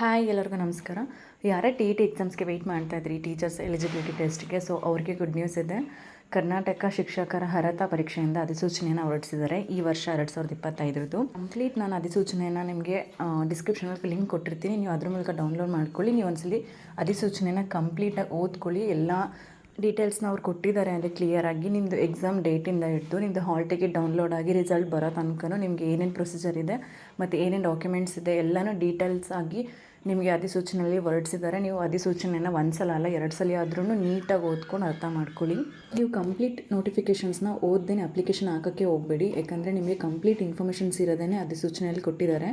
Hi ಎಲ್ಲರಿಗೂ ನಮಸ್ಕಾರ. ಯಾರೇ ಟಿ ಇ ಟಿ ಎಕ್ಸಾಮ್ಸ್ಗೆ ವೆಯ್ಟ್ ಮಾಡ್ತಾ ಇದ್ರಿ ಟೀಚರ್ಸ್ ಎಲಿಜಿಬಿಲಿಟಿ ಟೆಸ್ಟ್ಗೆ ಸೊ ಅವ್ರಿಗೆ ಗುಡ್ ನ್ಯೂಸ್ ಇದೆ. ಕರ್ನಾಟಕ ಶಿಕ್ಷಕರ ಅರ್ಹತಾ ಪರೀಕ್ಷೆಯಿಂದ ಅಧಿಸೂಚನೆಯನ್ನು ಹೊರಡಿಸಿದ್ದಾರೆ. ಈ ವರ್ಷ ಎರಡು ಸಾವಿರದ ಇಪ್ಪತ್ತೈದರದ್ದು ಕಂಪ್ಲೀಟ್ ನಾನು ಅಧಿಸೂಚನೆಯನ್ನು ನಿಮಗೆ ಡಿಸ್ಕ್ರಿಪ್ಷನಲ್ಲಿ ಲಿಂಕ್ ಕೊಟ್ಟಿರ್ತೀನಿ. ನೀವು ಅದ್ರ ಮೂಲಕ ಡೌನ್ಲೋಡ್ ಮಾಡ್ಕೊಳ್ಳಿ. ನೀವು ಒಂದ್ಸಲಿ ಅಧಿಸೂಚನೆಯನ್ನು ಕಂಪ್ಲೀಟಾಗಿ ಓದ್ಕೊಳ್ಳಿ. ಎಲ್ಲ ಡೀಟೇಲ್ಸ್ನ ಅವ್ರು ಕೊಟ್ಟಿದ್ದಾರೆ ಅಂದರೆ ಕ್ಲಿಯರಾಗಿ ನಿಮ್ಮದು ಎಕ್ಸಾಮ್ ಡೇಟಿಂದ ಹಿಡಿದು ನಿಮ್ಮದು ಹಾಲ್ ಟಿಕೆಟ್ ಡೌನ್ಲೋಡ್ ಆಗಿ ರಿಸಲ್ಟ್ ಬರೋ ತನಕ ನಿಮಗೆ ಏನೇನು ಪ್ರೊಸೀಜರ್ ಇದೆ, ಮತ್ತು ಏನೇನು ಡಾಕ್ಯುಮೆಂಟ್ಸ್ ಇದೆ, ಎಲ್ಲನೂ ಡೀಟೇಲ್ಸ್ ಆಗಿ ನಿಮಗೆ ಅಧಿಸೂಚನೆಯಲ್ಲಿ ಹೊರಡಿಸಿದ್ದಾರೆ ನೀವು ಅಧಿಸೂಚನೆಯನ್ನು ಒಂದು ಸಲ ಅಲ್ಲ ಎರಡು ಸಲ ಆದ್ರೂ ನೀಟಾಗಿ ಓದ್ಕೊಂಡು ಅರ್ಥ ಮಾಡ್ಕೊಳ್ಳಿ. ನೀವು ಕಂಪ್ಲೀಟ್ ನೋಟಿಫಿಕೇಷನ್ಸ್ನ ಓದ್ದೇನೆ ಅಪ್ಲಿಕೇಶನ್ ಹಾಕೋಕ್ಕೆ ಹೋಗಬೇಡಿ. ಯಾಕಂದರೆ ನಿಮಗೆ ಕಂಪ್ಲೀಟ್ ಇನ್ಫಾರ್ಮೇಷನ್ಸ್ ಇರೋದೇ ಅಧಿಸೂಚನೆಯಲ್ಲಿ ಕೊಟ್ಟಿದ್ದಾರೆ.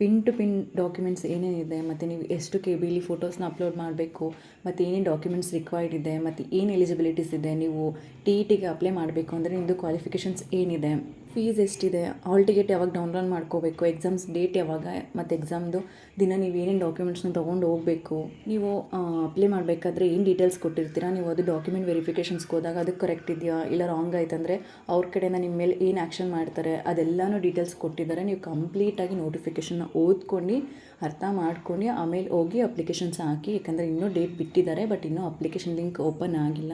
ಪಿನ್ ಟು ಪಿನ್ ಡಾಕ್ಯುಮೆಂಟ್ಸ್ ಏನೇನಿದೆ ಮತ್ತು ನೀವು ಎಷ್ಟು ಕೆ ಬಿಲಿ ಫೋಟೋಸ್ನ ಅಪ್ಲೋಡ್ ಮಾಡಬೇಕು, ಮತ್ತು ಏನೇನು ಡಾಕ್ಯುಮೆಂಟ್ಸ್ ರಿಕ್ವೈರ್ಡ್ ಇದೆ, ಮತ್ತು ಏನು ಎಲಿಜಿಬಿಲಿಟೀಸ್ ಇದೆ, ನೀವು ಟಿ ಇ ಟಿಗೆ ಅಪ್ಲೈ ಮಾಡಬೇಕು ಅಂದರೆ ನಿಮ್ಮದು ಕ್ವಾಲಿಫಿಕೇಷನ್ಸ್ ಏನಿದೆ ಫೀಸ್ ಎಷ್ಟಿದೆ ಆಲ್ ಟಿಕೆಟ್ ಯಾವಾಗ ಡೌನ್ಲೋಡ್ ಮಾಡ್ಕೋಬೇಕು ಎಕ್ಸಾಮ್ಸ್ ಡೇಟ್ ಯಾವಾಗ, ಮತ್ತು ಎಕ್ಸಾಮ್ದು ದಿನ ನೀವು ಏನೇನು ಡಾಕ್ಯುಮೆಂಟ್ಸ್ನ ತೊಗೊಂಡು ಹೋಗಬೇಕು, ನೀವು ಅಪ್ಲೈ ಮಾಡಬೇಕಾದ್ರೆ ಏನು ಡೀಟೇಲ್ಸ್ ಕೊಟ್ಟಿರ್ತೀರಾ, ನೀವು ಅದು ಡಾಕ್ಯುಮೆಂಟ್ ವೆರಿಫಿಕೇಷನ್ಸ್ಗೆ ಹೋದಾಗ ಅದು ಕರೆಕ್ಟ್ ಇದೆಯಾ, ಇಲ್ಲ ರಾಂಗ್ ಆಯ್ತಂದರೆ ಅವ್ರ ಕಡೆಯಿಂದ ನಿಮ್ಮ ಮೇಲೆ ಏನು ಆ್ಯಕ್ಷನ್ ಮಾಡ್ತಾರೆ, ಅದೆಲ್ಲನೂ ಡೀಟೇಲ್ಸ್ ಕೊಟ್ಟಿದ್ದಾರೆ, ನೀವು ಕಂಪ್ಲೀಟಾಗಿ ನೋಟಿಫಿಕೇಷನ್ನ ಓದ್ಕೊಂಡು ಅರ್ಥ ಮಾಡ್ಕೊಂಡು ಆಮೇಲೆ ಹೋಗಿ ಅಪ್ಲಿಕೇಶನ್ಸ್ ಹಾಕಿ, ಯಾಕಂದರೆ ಇನ್ನೂ ಡೇಟ್ ಬಿಟ್ಟಿದ್ದಾರೆ ಬಟ್ ಇನ್ನೂ ಅಪ್ಲಿಕೇಶನ್ ಲಿಂಕ್ ಓಪನ್ ಆಗಿಲ್ಲ.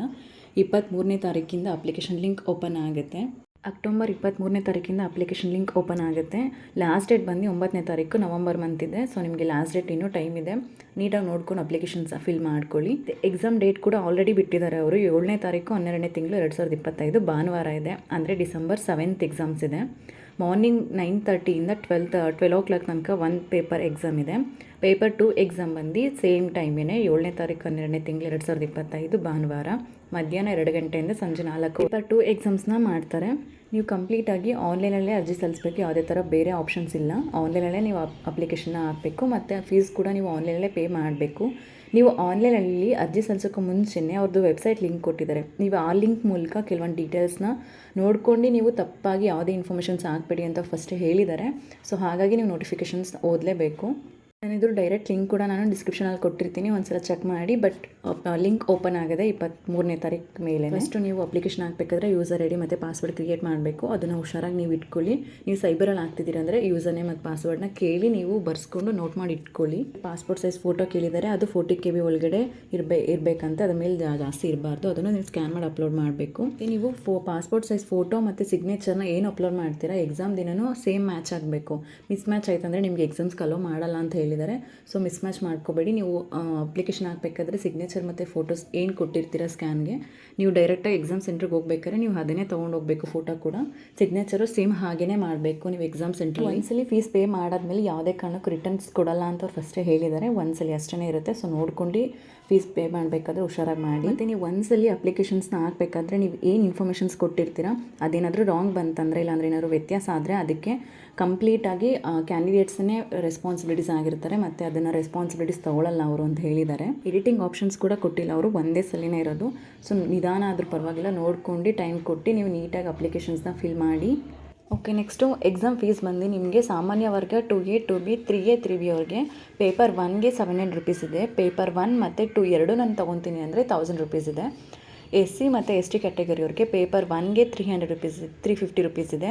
ಇಪ್ಪತ್ತ್ಮೂರನೇ ತಾರೀಕಿಂದ ಅಪ್ಲಿಕೇಶನ್ ಲಿಂಕ್ ಓಪನ್ ಆಗುತ್ತೆ. ಅಕ್ಟೋಬರ್ ಇಪ್ಪತ್ತ್ಮೂರನೇ ತಾರೀಕಿಂದ ಅಪ್ಲಿಕೇಶನ್ ಲಿಂಕ್ ಓಪನ್ ಆಗುತ್ತೆ. ಲಾಸ್ಟ್ ಡೇಟ್ ಬಂದು ಒಂಬತ್ತನೇ ತಾರೀಕು ನವಂಬರ್ ಮಂತ್ ಇದೆ. ಸೊ ನಿಮಗೆ ಲಾಸ್ಟ್ ಡೇಟ್ ಇನ್ನೂ ಟೈಮ್ ಇದೆ. ನೀಟಾಗಿ ನೋಡ್ಕೊಂಡು ಅಪ್ಲಿಕೇಶನ್ಸ್ ಫಿಲ್ ಮಾಡ್ಕೊಳ್ಳಿ. ಎಕ್ಸಾಮ್ ಡೇಟ್ ಕೂಡ ಆಲ್ರೆಡಿ ಬಿಟ್ಟಿದ್ದಾರೆ ಅವರು. ಏಳನೇ ತಾರೀಕು, ಹನ್ನೆರಡನೇ ತಿಂಗಳು ಎರಡು ಸಾವಿರದ ಇಪ್ಪತ್ತೈದು ಭಾನುವಾರ ಇದೆ. ಅಂದರೆ ಡಿಸೆಂಬರ್ ಸೆವೆಂತ್ ಎಕ್ಸಾಮ್ಸ್ ಇದೆ. ಮಾರ್ನಿಂಗ್ ನೈನ್ ತರ್ಟಿಯಿಂದ ಟ್ವೆಲ್ತ್ ಟ್ವೆಲ್ ಓ ಕ್ಲಾಕ್ ತನಕ ಒನ್ ಪೇಪರ್ ಎಕ್ಸಾಮ್ ಇದೆ. ಪೇಪರ್ ಟು ಎಕ್ಸಾಮ್ ಬಂದು ಸೇಮ್ ಟೈಮೇನೆ ಏಳನೇ ತಾರೀಕು, ಹನ್ನೆರಡನೇ ತಿಂಗಳು ಎರಡು ಸಾವಿರದ ಇಪ್ಪತ್ತೈದು ಭಾನುವಾರ. ಮಧ್ಯಾಹ್ನ ಎರಡು ಗಂಟೆಯಿಂದ ಸಂಜೆ ನಾಲ್ಕು ಟು ಎಕ್ಸಾಮ್ಸ್ನ ಮಾಡ್ತಾರೆ. ನೀವು ಕಂಪ್ಲೀಟಾಗಿ ಆನ್ಲೈನಲ್ಲೇ ಅರ್ಜಿ ಸಲ್ಲಿಸಬೇಕು, ಯಾವುದೇ ಥರ ಬೇರೆ ಆಪ್ಷನ್ಸ್ ಇಲ್ಲ. ಆನ್ಲೈನಲ್ಲೇ ನೀವು ಅಪ್ಲಿಕೇಶನ್ನ ಹಾಕಬೇಕು, ಮತ್ತು ಫೀಸ್ ಕೂಡ ನೀವು ಆನ್ಲೈನಲ್ಲೇ ಪೇ ಮಾಡಬೇಕು. ನೀವು ಆನ್ಲೈನಲ್ಲಿ ಅರ್ಜಿ ಸಲ್ಲಿಸೋಕ್ಕೂ ಮುಂಚೆನೆ ಅವ್ರದ್ದು ವೆಬ್ಸೈಟ್ ಲಿಂಕ್ ಕೊಟ್ಟಿದ್ದಾರೆ. ನೀವು ಆ ಲಿಂಕ್ ಮೂಲಕ ಕೆಲವೊಂದು ಡೀಟೇಲ್ಸ್ನ ನೋಡ್ಕೊಂಡು ನೀವು ತಪ್ಪಾಗಿ ಯಾವುದೇ ಇನ್ಫಾರ್ಮೇಷನ್ಸ್ ಹಾಕಬೇಡಿ ಅಂತ ಫಸ್ಟ್ ಹೇಳಿದ್ದಾರೆ. ಸೊ ಹಾಗಾಗಿ ನೀವು ನೋಟಿಫಿಕೇಷನ್ಸ್ ಓದಲೇಬೇಕು. ನಾನಿದು ಡೈರೆಕ್ಟ್ ಲಿಂಕ್ ಕೂಡ ನಾನು ಡಿಸ್ಕ್ರಿಪ್ಷನಲ್ಲಿ ಕೊಟ್ಟಿರ್ತೀನಿ, ಒಂದ್ಸಲ ಚೆಕ್ ಮಾಡಿ ಬಟ್ ಲಿಂಕ್ ಓಪನ್ ಆಗಿದೆ ಇಪ್ಪತ್ತ್ಮೂರನೇ ತಾರೀಕು ಮೇಲೆ ನೆಕ್ಸ್ಟು ನೀವು ಅಪ್ಲಿಕೇಶನ್ ಹಾಕಬೇಕಾದ್ರೆ ಯೂಸರ್ ಐ ಡಿ ಮತ್ತು ಪಾಸ್ವರ್ಡ್ ಕ್ರಿಯೇಟ್ ಮಾಡಬೇಕು. ಅದನ್ನು ಹುಷಾರಾಗಿ ನೀವು ಇಟ್ಕೊಳ್ಳಿ. ನೀವು ಸೈಬರಲ್ಲಿ ಹಾಕ್ತಿದ್ದೀರ ಅಂದರೆ ಯೂಸರ್ ನೇಮ್ ಮತ್ತು ಪಾಸ್ವರ್ಡ್ನ ಕೇಳಿ ನೀವು ಬರ್ಸ್ಕೊಂಡು ನೋಟ್ ಮಾಡಿ ಇಟ್ಕೊಳ್ಳಿ. ಪಾಸ್ಪೋರ್ಟ್ ಸೈಜ್ ಫೋಟೋ ಕೇಳಿದರೆ ಅದು ಫೋರ್ಟಿ ಕೆ ಬಿ ಒಳಗಡೆ ಇರಬೇ, ಇರಬೇಕಂತ. ಅದ್ರ ಮೇಲೆ ಜಾಸ್ತಿ ಇರಬಾರ್ದು. ಅದನ್ನು ನೀವು ಸ್ಕ್ಯಾನ್ ಮಾಡಿ ಅಪ್ಲೋಡ್ ಮಾಡಬೇಕು. ನೀವು ಫೋ ಪಾಸ್ಪೋರ್ಟ್ ಸೈಜ್ ಫೋಟೋ ಮತ್ತು ಸಿಗ್ನೇಚರ್ನ ಏನು ಅಪ್ಲೋಡ್ ಮಾಡ್ತೀರಾ? ಎಕ್ಸಾಮ್ ದಿನನೂ ಸೇಮ್ ಮ್ಯಾಚ್ ಆಗಬೇಕು. ಮಿಸ್ ಮ್ಯಾಚ್ ಆಯ್ತಂದರೆ ನಿಮಗೆ ಎಕ್ಸಾಮ್ಸ್ ಅಲೋ ಮಾಡಲ್ಲ ಅಂತ ಹೇಳಿದ್ದಾರೆ ಸೊ ಮಿಸ್ ಮ್ಯಾಚ್ ಮಾಡ್ಕೋಬೇಡಿ. ನೀವು ಅಪ್ಲಿಕೇಶನ್ ಹಾಕಬೇಕಾದ್ರೆ ಸಿಗ್ನೇಚರ್ ಮತ್ತು ಫೋಟೋಸ್ ಏನು ಕೊಟ್ಟಿರ್ತೀರಾ ಸ್ಕ್ಯಾನ್ಗೆ ನೀವು ಡೈರೆಕ್ಟಾಗಿ ಎಕ್ಸಾಮ್ ಸೆಂಟ್ರಿಗೆ ಹೋಗ್ಬೇಕಾದ್ರೆ ನೀವು ಅದನ್ನೇ ತೊಗೊಂಡು ಹೋಗಬೇಕು ಫೋಟೋ ಕೂಡ. ಸಿಗ್ನೇಚರು ಸೇಮ್ ಹಾಗೇ ಮಾಡಬೇಕು ನೀವು ಎಕ್ಸಾಮ್ ಸೆಂಟ್ರ್ ಒಂದ್ಸಲಿ ಫೀಸ್ ಪೇ ಮಾಡಾದ್ಮೇಲೆ ಯಾವುದೇ ಕಾರಣಕ್ಕೂ ರಿಟರ್ನ್ಸ್ ಕೊಡಲ್ಲ ಅಂತ ಅವ್ರು ಫಸ್ಟೇ ಹೇಳಿದ್ದಾರೆ. ಒಂದ್ಸಲಿ ಅಷ್ಟೇ ಇರುತ್ತೆ. ಸೊ ನೋಡ್ಕೊಂಡು ಫೀಸ್ ಪೇ ಮಾಡಬೇಕಾದ್ರೆ ಹುಷಾರಾಗಿ ಮಾಡಿ. ಮತ್ತು ನೀವು ಒಂದ್ಸಲಿ ಅಪ್ಲಿಕೇಶನ್ಸ್ನ ಹಾಕಬೇಕಾದ್ರೆ ನೀವು ಏನು ಇನ್ಫಾರ್ಮೇಷನ್ಸ್ ಕೊಟ್ಟಿರ್ತೀರಾ, ಅದೇನಾದರೂ ರಾಂಗ್ ಬಂತಂದರೆ, ಇಲ್ಲಾಂದರೆ ಏನಾದರೂ ವ್ಯತ್ಯಾಸ ಆದರೆ ಅದಕ್ಕೆ ಕಂಪ್ಲೀಟಾಗಿ ಕ್ಯಾಂಡಿಡೇಟ್ಸನ್ನೇ ರೆಸ್ಪಾನ್ಸಿಬಿಲಿಟೀಸ್ ಆಗಿರ್ತಾರೆ, ಮತ್ತು ಅದನ್ನು ರೆಸ್ಪಾನ್ಸಿಬಿಲಿಟೀಸ್ ತೊಗೊಳ್ಳಲ್ಲ ಅವರು ಅಂತ ಹೇಳಿದ್ದಾರೆ. ಎಡಿಟಿಂಗ್ ಆಪ್ಷನ್ಸ್ ಕೂಡ ಕೊಟ್ಟಿಲ್ಲ ಅವರು, ಒಂದೇ ಸಲಿನೇ ಇರೋದು. ಸೊ ನಿಧಾನ ಆದರೂ ಪರವಾಗಿಲ್ಲ, ನೋಡ್ಕೊಂಡು ಟೈಮ್ ಕೊಟ್ಟು ನೀವು ನೀಟಾಗಿ ಅಪ್ಲಿಕೇಶನ್ಸ್ನ ಫಿಲ್ ಮಾಡಿ. ಓಕೆ ನೆಕ್ಸ್ಟು ಎಕ್ಸಾಮ್ ಫೀಸ್ ಬಂದು ನಿಮಗೆ ಸಾಮಾನ್ಯ ವರ್ಗ two A two B three A three B ಅವ್ರಿಗೆ ಪೇಪರ್ ಒನ್ಗೆ ಸೆವೆನ್ ಹಂಡ್ರೆಡ್ ರುಪೀಸ್ ಇದೆ. ಪೇಪರ್ ಒನ್ ಮತ್ತು ಟು ಎರಡು ನಾನು ತೊಗೊತೀನಿ ಅಂದರೆ ತೌಸಂಡ್ ರುಪೀಸ್ ಇದೆ. ಎಸ್ ಸಿ ಮತ್ತು ಎಸ್ ಟಿ ಕ್ಯಾಟಗರಿಯವ್ರಿಗೆ paper ಒನ್ಗೆ three hundred rupees three fifty rupees ಇದೆ.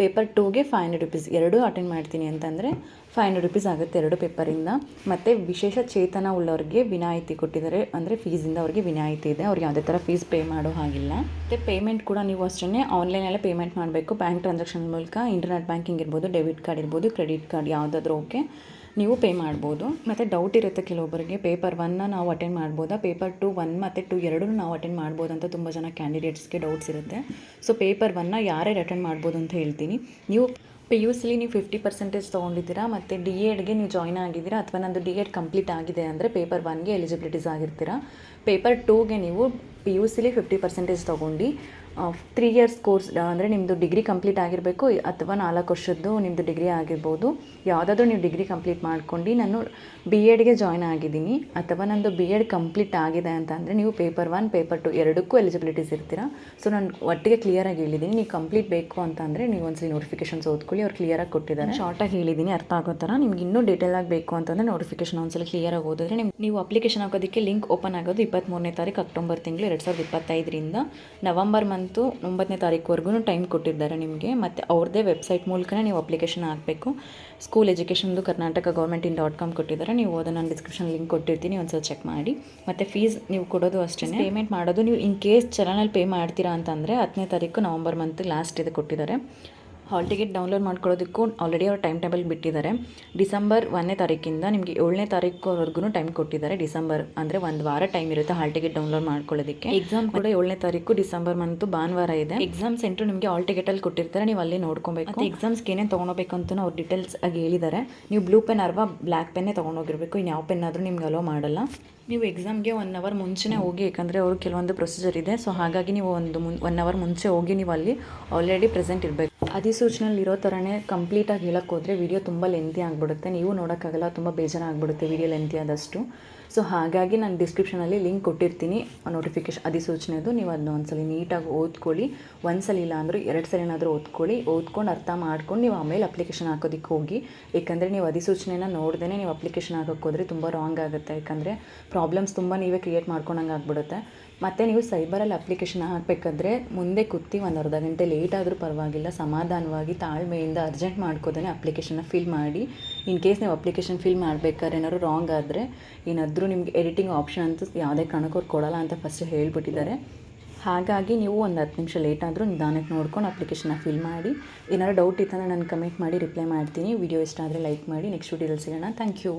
ಪೇಪರ್ ಟೂಗೆ ಫೈವ್ ಹಂಡ್ರೆಡ್ ರುಪೀಸ್ ಎರಡೂ ಅಟೆಂಡ್ ಮಾಡ್ತೀನಿ ಅಂತಂದರೆ ಫೈವ್ ಹಂಡ್ರೆಡ್ ರುಪೀಸ್ ಆಗುತ್ತೆ ಎರಡು ಪೇಪರಿಂದ ಮತ್ತು ವಿಶೇಷ ಚೇತನ ಉಳ್ಳವ್ರಿಗೆ ವಿನಾಯಿತಿ ಕೊಟ್ಟಿದ್ದಾರೆ. ಅಂದರೆ ಫೀಸಿಂದ ಅವ್ರಿಗೆ ವಿನಾಯಿತಿ ಇದೆ. ಅವ್ರಿಗೆ ಯಾವುದೇ ಥರ ಫೀಸ್ ಪೇ ಮಾಡೋ ಹಾಗಿಲ್ಲ. ಮತ್ತು ಪೇಮೆಂಟ್ ಕೂಡ ನೀವು ಅಷ್ಟೇ ಆನ್ಲೈನಲ್ಲೇ ಪೇಮೆಂಟ್ ಮಾಡಬೇಕು. ಬ್ಯಾಂಕ್ ಟ್ರಾನ್ಸಾಕ್ಷನ್ ಮೂಲಕ ಇಂಟರ್ನೆಟ್ ಬ್ಯಾಂಕಿಂಗ್ ಇರ್ಬೋದು ಡೆಬಿಟ್ ಕಾರ್ಡ್ ಇರ್ಬೋದು ಕ್ರೆಡಿಟ್ ಕಾರ್ಡ್ ಯಾವುದಾದ್ರೂ ಓಕೆ ನೀವು ಪೇ ಮಾಡ್ಬೋದು. ಮತ್ತು ಡೌಟ್ ಇರುತ್ತೆ ಕೆಲವೊಬ್ಬರಿಗೆ. ಪೇಪರ್ ಒನ್ನ ನಾವು ಅಟೆಂಡ್ ಮಾಡ್ಬೋದಾ? ಪೇಪರ್ ಟು ಒನ್ ಮತ್ತು ಟು ಎರಡೂ ನಾವು ಅಟೆಂಡ್ ಮಾಡ್ಬೋದು ಅಂತ ತುಂಬ ಜನ ಕ್ಯಾಂಡಿಡೇಟ್ಸ್ಗೆ ಡೌಟ್ಸ್ ಇರುತ್ತೆ. ಸೊ ಪೇಪರ್ ಒನ್ನ ಯಾರ್ಯಾರು ಅಟೆಂಡ್ ಮಾಡ್ಬೋದು ಅಂತ ಹೇಳ್ತೀನಿ. ನೀವು ಪಿ ಯು ಸಿಲಿ ನೀವು ಫಿಫ್ಟಿ ಪರ್ಸೆಂಟೇಜ್ ತೊಗೊಂಡಿದ್ದೀರಾ? ಮತ್ತು ಡಿ ಎಡ್ಗೆ ನೀವು ಜಾಯ್ನ್ ಆಗಿದ್ದೀರಾ? ಅಥವಾ ನಂದು ಡಿ ಎಡ್ ಕಂಪ್ಲೀಟ್ ಆಗಿದೆ ಅಂದರೆ ಪೇಪರ್ ಒನ್ಗೆ ಎಲಿಜಿಬಿಲಿಟೀಸ್ ಆಗಿರ್ತೀರಾ? ಪೇಪರ್ ಟೂಗೆ ನೀವು ಪಿ ಯು ಸಿಲಿ ಫಿಫ್ಟಿ ಪರ್ಸೆಂಟೇಜ್ ತೊಗೊಂಡು ತ್ರೀ ಇಯರ್ಸ್ ಕೋರ್ಸ್ ಅಂದರೆ ನಿಮ್ಮದು ಡಿಗ್ರಿ ಕಂಪ್ಲೀಟ್ ಆಗಿರಬೇಕು ಅಥವಾ ನಾಲ್ಕು ವರ್ಷದ್ದು ನಿಮ್ಮದು ಡಿಗ್ರಿ ಆಗಿರ್ಬೋದು. ಯಾವುದಾದ್ರೂ ನೀವು ಡಿಗ್ರಿ ಕಂಪ್ಲೀಟ್ ಮಾಡ್ಕೊಂಡು ನಾನು ಬಿ ಎಡ್ಗೆ ಜಾಯ್ನ್ ಆಗಿದ್ದೀನಿ. ಅಥವಾ ನಂದು ಬಿ ಎಡ್ ಕಂಪ್ಲೀಟ್ ಆಗಿದೆ ಅಂತ ಅಂದರೆ ನೀವು ಪೇಪರ್ ಒನ್ ಪೇಪರ್ ಟು ಎರಡಕ್ಕೂ ಎಲಿಜಿಬಿಲಿಟೀಸ್ ಇರ್ತೀರಾ. ಸೊ ನಾನು ಒಟ್ಟಿಗೆ ಕ್ಲಿಯರಾಗಿ ಹೇಳಿದ್ದೀನಿ. ನೀವು ಕಂಪ್ಲೀಟ್ ಬೇಕು ಅಂತ ಅಂದರೆ ನೀವು ಒಂದ್ಸಲಿ ನೋಟಿಫಿಕೇಶನ್ಸ್ ಓದ್ಕೊಳ್ಳಿ. ಅವ್ರು ಕ್ಲಿಯರಾಗಿ ಕೊಟ್ಟಿದ್ದಾರೆ. ಶಾರ್ಟಾಗಿ ಹೇಳಿದ್ದೀನಿ. ಅರ್ಥ ಆಗೋ ಥರ ನಿಮ್ಗೆ ಇನ್ನೂ ಡೀಟೇಲ್ ಆಗಿ ಬೇಕು ಅಂತಂದರೆ ನೋಟಿಫಿಕೇಶನ್ ಒಂದ್ಸಲ ಕ್ಲಿಯರಾಗಿ ಓದಿದ್ರೆ ನಿಮ್ಮ ನೀವು ಅಪ್ಲಿಕೇಶನ್ ಹಾಕೋದಕ್ಕೆ ಲಿಂಕ್ ಓಪನ್ ಆಗೋದು ಇಪ್ಪತ್ತ್ಮೂರನೇ ತಾರೀಕು ಅಕ್ಟೋಬರ್ ತಿಂಗಳು ಎರಡು ಸಾವಿರದ ಇಪ್ಪತ್ತೈದರಿಂದ ನವಂಬರ್ ಮಂತ್ ಮಂತು ಒಂಬತ್ತನೇ ತಾರೀಕುವರೆಗೂ ಟೈಮ್ ಕೊಟ್ಟಿದ್ದಾರೆ ನಿಮಗೆ, ಮತ್ತು ಅವ್ರದ್ದೇ ವೆಬ್ಸೈಟ್ ಮೂಲಕನೇ ನೀವು ಅಪ್ಲಿಕೇಶನ್ ಹಾಕಬೇಕು. School ಎಜುಕೇಷನ್ದು Karnataka government in dot com ಕೊಟ್ಟಿದ್ದಾರೆ. ನೀವು ಅದನ್ನು ನಾನು ಡಿಸ್ಕ್ರಿಪ್ಷನ್ ಲಿಂಕ್ ಕೊಟ್ಟಿರ್ತೀನಿ, ಒಂದ್ಸಲ ಚೆಕ್ ಮಾಡಿ. ಮತ್ತು ಫೀಸ್ ನೀವು ಕೊಡೋದು ಅಷ್ಟೇ ಪೇಮೆಂಟ್ ಮಾಡೋದು ನೀವು ಇನ್ ಕೇಸ್ ಚಲನಲ್ಲಿ ಪೇ ಮಾಡ್ತೀರಾ ಅಂತಂದರೆ ಹತ್ತನೇ ತಾರೀಕು ನವಂಬರ್ ಮಂತ್ ಲಾಸ್ಟ್ ಇದು ಕೊಟ್ಟಿದ್ದಾರೆ. ಹಾಲ್ ಟಿಕೆಟ್ ಡೌನ್ಲೋಡ್ ಮಾಡ್ಕೊಳ್ಳೋದಕ್ಕೂ ಆಲ್ರೆಡಿ ಅವ್ರು ಟೈಮ್ ಟೇಬಲ್ ಬಿಟ್ಟಿದ್ದಾರೆ. ಡಿಸೆಂಬರ್ ಒಂದನೇ ತಾರೀಕಿಂದ ನಿಮಗೆ ಏಳನೇ ತಾರೀಕುವರೆಗೂ ಟೈಮ್ ಕೊಟ್ಟಿದ್ದಾರೆ. ಡಿಸೆಂಬರ್ ಅಂದರೆ ಒಂದು ವಾರ ಟೈಮ್ ಇರುತ್ತೆ ಹಾಲ್ ಟಿಕೆಟ್ ಡೌನ್ಲೋಡ್ ಮಾಡ್ಕೊಳ್ಳೋದಕ್ಕೆ. ಎಕ್ಸಾಮ್ ಕೂಡ ಏಳನೇ ತಾರೀಕು ಡಿಸೆಂಬರ್ ಮಂತು ಭಾನುವಾರ ಇದೆ. ಎಕ್ಸಾಮ್ ಸೆಂಟ್ರ್ ನಿಮಗೆ ಹಾಲ್ ಟಿಕೆಟಲ್ಲಿ ಕೊಟ್ಟಿರ್ತಾರೆ. ನೀವು ಅಲ್ಲಿ ನೋಡ್ಕೊಬೇಕು. ಮತ್ತು ಎಕ್ಸಾಮ್ಸ್ಗೆ ಏನೇನು ತೊಗೊಳಬೇಕು ಅಂತ ಅವ್ರು ಡೀಟೇಲ್ಸ್ ಆಗಿ ಹೇಳಿದ್ದಾರೆ. ನೀವು ಬ್ಲೂ ಪೆನ್ ಅರ್ವಾ ಬ್ಲ್ಯಾಕ್ ಪೆನ್ನೇ ತೊಗೊಂಡೋಗಿರ್ಬೇಕು ಇನ್ನು ಯಾವ ಪೆನ್ ಆದರೂ ನಿಮ್ಗೆ ಅಲೋ ಮಾಡಲ್ಲ. ನೀವು ಎಕ್ಸಾಮ್ಗೆ ಒನ್ ಅವರ್ ಮುಂಚೆನೇ ಹೋಗಿ, ಯಾಕಂದರೆ ಅವರು ಕೆಲವೊಂದು ಪ್ರೊಸೀಜರ್ ಇದೆ ಸೊ ಹಾಗಾಗಿ ನೀವು ಒಂದು ಮುನ್ ಒನ್ ಅವರ್ ಮುಂಚೆ ಹೋಗಿ ನೀವು ಅಲ್ಲಿ ಆಲ್ರೆಡಿ ಪ್ರೆಸೆಂಟ್ ಇರಬೇಕು. ಅಧಿಸೂಚನೆಯಲ್ಲಿ ಇರೋ ಥರನೇ ಕಂಪ್ಲೀಟಾಗಿ ಹೇಳಕ್ಕೆ ಹೋದರೆ ವಿಡಿಯೋ ತುಂಬ ಲೆಂತಿ ಆಗಿಬಿಡುತ್ತೆ. ನೀವು ನೋಡೋಕ್ಕಾಗಲ್ಲ, ತುಂಬ ಬೇಜಾರಾಗ್ಬಿಡುತ್ತೆ ವಿಡಿಯೋ ಲೆಂತಿ ಆದಷ್ಟು. ಸೊ ಹಾಗಾಗಿ ನಾನು ಡಿಸ್ಕ್ರಿಪ್ಷನಲ್ಲಿ ಲಿಂಕ್ ಕೊಟ್ಟಿರ್ತೀನಿ ನೋಟಿಫಿಕೇಶನ್ ಅಧಿಸೂಚನೆದು. ನೀವು ಅದನ್ನ ಒಂದ್ಸಲಿ ನೀಟಾಗಿ ಓದ್ಕೊಳ್ಳಿ. ಒಂದ್ಸಲ ಇಲ್ಲ ಅಂದರೂ ಎರಡು ಸಲ ಏನಾದರೂ ಓದ್ಕೊಳ್ಳಿ. ಓದ್ಕೊಂಡು ಅರ್ಥ ಮಾಡ್ಕೊಂಡು ನೀವು ಆಮೇಲೆ ಅಪ್ಲಿಕೇಶನ್ ಹಾಕೋದಕ್ಕೆ ಹೋಗಿ. ಏಕೆಂದರೆ ನೀವು ಅಧಿಸೂಚನೆನ ನೋಡ್ದೇ ನೀವು ಅಪ್ಲಿಕೇಶನ್ ಹಾಕೋಕ್ಕೆ ಹೋದರೆ ತುಂಬ ರಾಂಗ್ ಆಗುತ್ತೆ. ಯಾಕಂದರೆ ಪ್ರಾಬ್ಲಮ್ಸ್ ತುಂಬ ನೀವೇ ಕ್ರಿಯೇಟ್ ಮಾಡ್ಕೊಂಡಂಗೆ ಆಗ್ಬಿಡುತ್ತೆ. ಮತ್ತು ನೀವು ಸೈಬರಲ್ಲಿ ಅಪ್ಲಿಕೇಶನ್ ಹಾಕಬೇಕಾದ್ರೆ ಮುಂದೆ ಕೂತಿ ಒಂದು ಅರ್ಧ ಗಂಟೆ ಲೇಟ್ ಆದರೂ ಪರವಾಗಿಲ್ಲ, ಸಮಾಧಾನವಾಗಿ ತಾಳ್ಮೆಯಿಂದ ಅರ್ಜೆಂಟ್ ಮಾಡ್ಕೋದೇ ಅಪ್ಲಿಕೇಶನ್ನ ಫಿಲ್ ಮಾಡಿ. ಇನ್ ಕೇಸ್ ನೀವು ಅಪ್ಲಿಕೇಶನ್ ಫಿಲ್ ಮಾಡ್ಬೇಕಾದ್ರೆ ಏನಾದ್ರು ರಾಂಗ್ ಆದರೆ, ಏನಾದರೂ ನಿಮಗೆ ಎಡಿಟಿಂಗ್ ಆಪ್ಷನ್ ಅಂತ ಯಾವುದೇ ಕೊಡೋಲ್ಲ ಕೊಡಲ್ಲ ಅಂತ ಫಸ್ಟ್ ಹೇಳ್ಬಿಟ್ಟಿದ್ದಾರೆ. ಹಾಗಾಗಿ ನೀವು ಒಂದು ಹತ್ತು ನಿಮಿಷ ಲೇಟ್ ಆದರೂ ನಿಧಾನಕ್ಕೆ ನೋಡ್ಕೊಂಡು ಅಪ್ಲಿಕೇಶನ್ನ ಫಿಲ್ ಮಾಡಿ. ಏನಾದ್ರು ಡೌಟ್ ಇತ್ತಂದರೆ ನಾನು ಕಮೆಂಟ್ ಮಾಡಿ ರಿಪ್ಲೈ ಮಾಡ್ತೀನಿ. ವಿಡಿಯೋ ಇಷ್ಟ ಆದರೆ ಲೈಕ್ ಮಾಡಿ. ನೆಕ್ಸ್ಟ್ ವಿಡಿಯೋದಲ್ಲಿ ಸಿಗೋಣ. Thank you